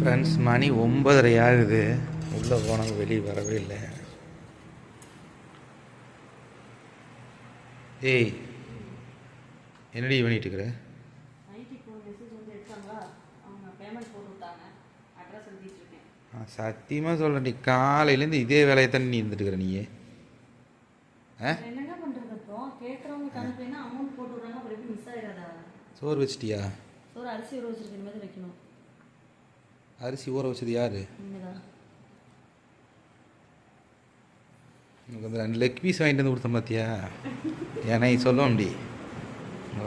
Friends மணி ஒன்பதரை ஆகுது. உள்ளே போனவங்க வெளியே வரவே இல்லை. ஏய் என்னடி பண்ணிட்டு இருக்கிற? சத்தியமாக சொல்கிறேன்டி காலையிலேருந்து இதே வேலையை தானே நீ இருந்துட்டு இருக்கிற நீ சோறு வச்சிட்டியா? ஒரு அரிசி வைக்கணும். அரிசி ஊற வச்சது யாரு? எனக்கு வந்து ரெண்டு லெக் பீஸ் வாங்கிட்டு வந்து கொடுத்தேன் பார்த்தியா ஏன்னா சொல்லுவோம் அப்படி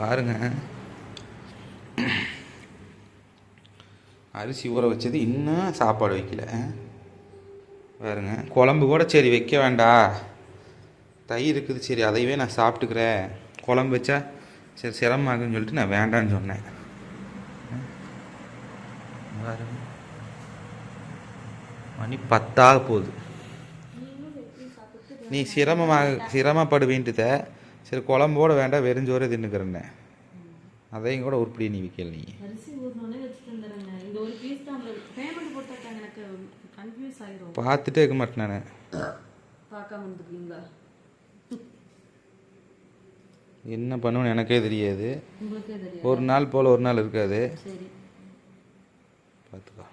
பாருங்க. அரிசி ஊற வச்சது இன்னும் சாப்பாடு வைக்கல. பாருங்க. குழம்பு கூட சரி வைக்க வேண்டாம் தயிர் இருக்குது சரி அதையவே நான் சாப்பிட்டுக்கிறேன். குழம்பு வச்சா சரி சிரமமாகுன்னு சொல்லிட்டு நான் வேண்டான்னு சொன்னேன். பாருங்க. மணி பத்தாக போகுது. நீ சிரமமாக சிரமப்படுவீன்ட்டுத. சரி குழம்போட வேண்டாம் வெறுஞ்சோறு தின்னுக்கிறேன்னே. அதையும் கூட உருப்படி நீ விற்கல நீ. பார்த்துட்டே இருக்க மாட்டேன் நான். என்ன பண்ணுவேன்னு எனக்கே தெரியாது. ஒரு நாள் போல் ஒரு நாள் இருக்காது. பார்த்துக்கோ.